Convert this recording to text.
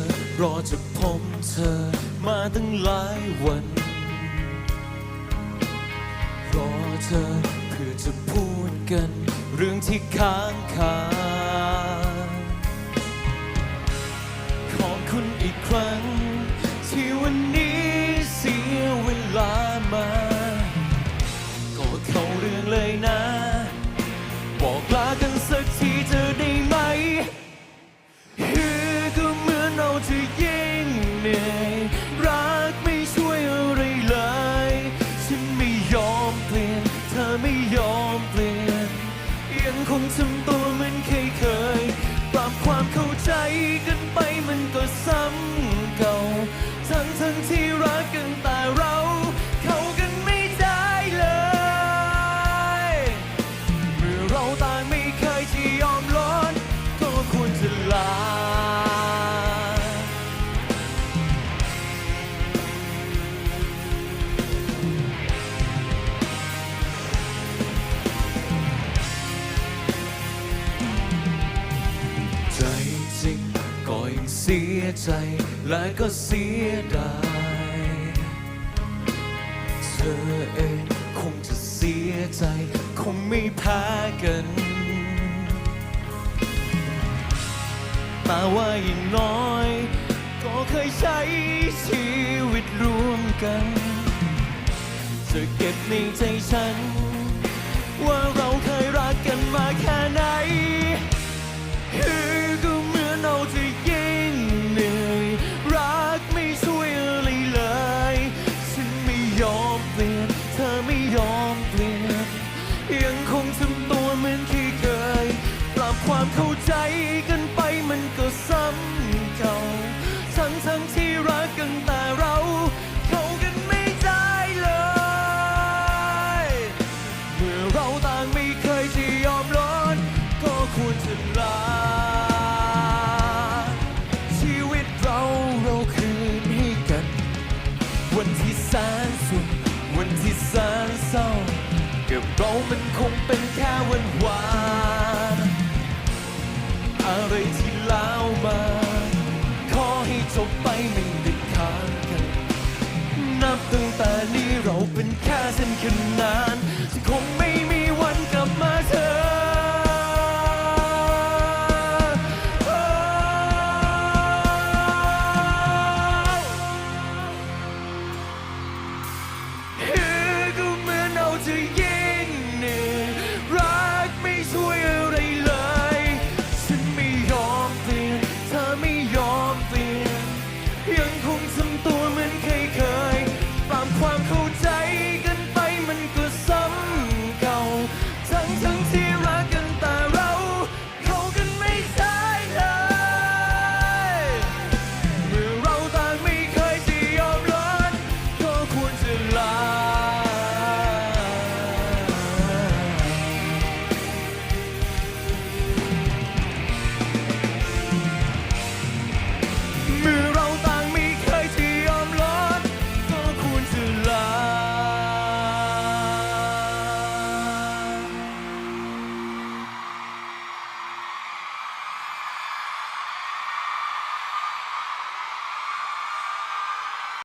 อ รอจะพบเธอมาตั้งหลายวัน รอเธอเพื่อจะพูดกัน เรื่องที่ค้างคาขอบคุณอีกครั้ง ที่วันนี้เสียเวลามา ก็เข้าเรื่องเลยนะ เหนื่อย รักไม่ช่วยอะไรเลย ฉันไม่ยอมเปลี่ยน เธอไม่ยอมเปลี่ยน ยังคงทำตัวเหมือนเคยเคย ปรับความเข้าใจกันไปมันก็ซ้ำ เสียใจและก็เสียดายเธอเองคงจะเสียใจ คงไม่แพ้กัน แต่ว่าอย่างน้อย ก็เคยใช้ชีวิตร่วมกัน จะเก็บในใจฉัน ว่าเรา ความเข้าใจกันไปมันก็ซ้ำเก่า ทั้งทั้งที่รักกันแต่เราเข้ากันไม่ได้เลย เมื่อเราต่างไม่เคยที่ยอมร้อน ก็ควรจะลา ชีวิตเราเราคืนให้กัน วันที่แสนสุขวันที่แสนเศร้ากับเรามันคงเป็นแค่วันวาน to you.